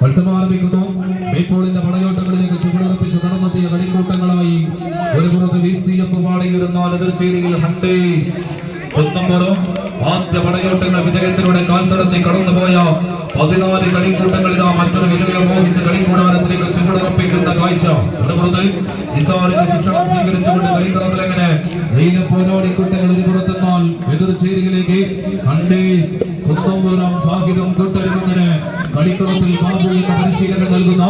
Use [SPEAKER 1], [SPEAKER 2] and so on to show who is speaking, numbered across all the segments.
[SPEAKER 1] മത്സരം ആരംഭിക്കുന്നു. ബേപ്പോളിന്റെ പടയോട്ടങ്ങളിലേക്ക് ചുവടുറപ്പിച്ച് കടന്നെത്തിയ കളിക്കൂട്ടങ്ങളായി ഒരു പുറത്ത് വി സി എഫ് പാടിയിരുന്നാൽ എതിർച്ചേരിയിൽ ഹണ്ടേസ് ഒന്നമ്പുറം ആദ്യ പടയോട്ടങ്ങൾ വിജയത്തിലൂടെ കാൽത്തടത്തി കടന്നുപോയ പതിനാല് കളിക്കൂട്ടങ്ങളിതാ മറ്റൊരു വിജയം മോഹിച്ച് കളിക്കൂടാരത്തിലേക്ക് ചുവടുറപ്പിക്കുന്ന കാഴ്ച. ഒരു പുറത്ത് ശിക്ഷണം സ്വീകരിച്ചുകൊണ്ട് കളിക്കളത്തിലെങ്ങനെ ധൈര്യ പോരാളിക്കൂട്ടങ്ങൾ ഒരു പുറത്തെന്നാൽ എതിർചേരിയിലേക്ക് ഹണ്ടേസ് കുന്നമ്പുറം കൂട്ടൊരുക്കുന്നതിന് കളിക്കളത്തിൽ ബാബു എന്ന പരിശീലകൻ നൽകുന്ന.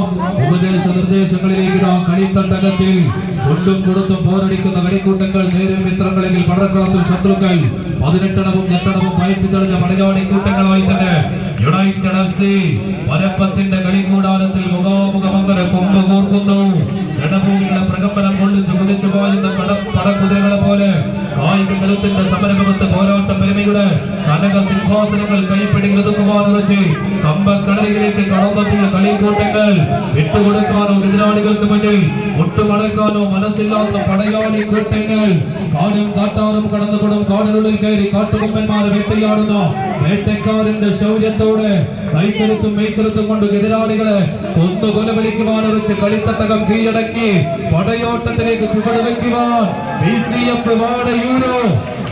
[SPEAKER 1] ഉപദേശ നിർദ്ദേശങ്ങളിലേക്ക് ഇതാ കളിത്തണ്ടകത്തിൽ കൊണ്ടും കൊടുത്തും പോരടിക്കുന്ന കളിക്കൂട്ടങ്ങൾ നേരെ മിത്രങ്ങളെങ്കിൽ പടക്കളത്തിൽ ശത്രുക്കൾ. പതിനെട്ടണവും എട്ടണവും പയറ്റി തെളിഞ്ഞ പടയാളി കൂട്ടങ്ങളായി തന്നെ യുണൈറ്റഡ് എഫ് സി പരപ്പത്തിന്റെ കളിക്കൂടാരത്തിൽ മുഖാമുഖമങ്ങനെ കൊമ്പ് കോർക്കുന്നു. പ്രകമ്പനം കൊള്ളിച്ചു കുതിച്ചു പോലെ കായിക കരുത്തിന്റെ സമരമുഖത്ത് പോരാട്ട പെരുമയുടെ കനക സിംഹാസനങ്ങൾ ഒതുക്കുവാൻ വെച്ച് കമ്പക്കടലിലേക്ക് കടന്നെത്തിയ കളിക്കൂട്ടങ്ങൾ വിട്ടുകൊടുക്കാനോ എതിരാളികൾക്ക് മുന്നിൽ ഒട്ടുമടക്കാനോ മനസ്സില്ലാത്ത പടയാളി കൂട്ടങ്ങൾ. കാടും കാട്ടാറും കടന്നുകൊടും കാടിനുള്ളിൽ കയറി കാട്ടുകൊമ്പന്മാരെ വേട്ടയാടുന്ന വേട്ടക്കാരന്റെ ശൗര്യത്തോടെ കൈക്കരുത്തും മെയ്ക്കരുത്തും കൊണ്ട് എതിരാളികളെ കൊന്നു കൊലവലിക്കുവാൻ വെച്ച് കളിത്തട്ടകം കീഴടക്കി പടയോട്ടത്തിലേക്ക് ചുവട് വയ്ക്കുവാൻ ബി സി എഫ് വാടയൂരോ.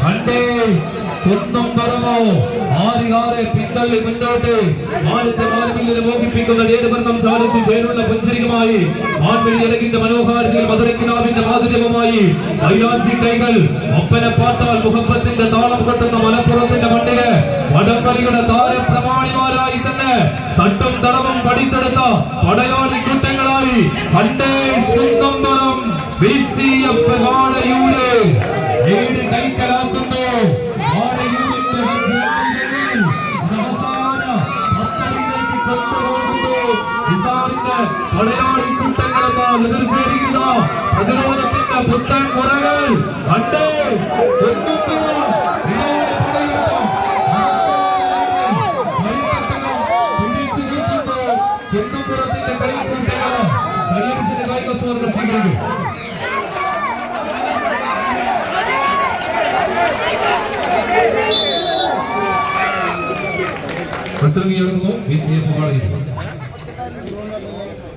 [SPEAKER 1] ഹണ്ടേസ് കുന്നം പറമോ ആരികാരെ പിന്തള്ളി മുന്നോട്ട്? ആദ്യത്തെ മാനവില്ലിന് മോഹിപ്പിക്കുന്ന ഏതുവർണം സാധിച്ചു ചേരുള്ള പുഞ്ചരികമായി മാൻവിളിയടകിന്റെ മനോഹാരിതയിൽ മധുരക്കിനാവിന്റെ മാധുര്യവുമായി. മൈലാഞ്ചി കൈകൾ ഒപ്പന പാട്ടാൽ മുഹബത്തിന്റെ താളം കൊട്ടുന്ന മലപ്പുറത്തിന്റെ മണ്ണിൽ വടംവലിയുടെ താരപ്രമാണിമാരായി തന്നെ തട്ടും തടവും പഠിച്ചെടുത്ത പടയാളി കൂട്ടങ്ങളായി. പണ്ടേ കുന്നമ്പറം നിസാറിന്റെ പടയാളി കൂട്ടങ്ങളെന്ന എതിർചേരിയില്ല പ്രതിരോധത്തിന്റെ പുത്തൻ മുറകൾ കണ്ട് സ്വീകരിക്കും B C F Bruno Alimenta.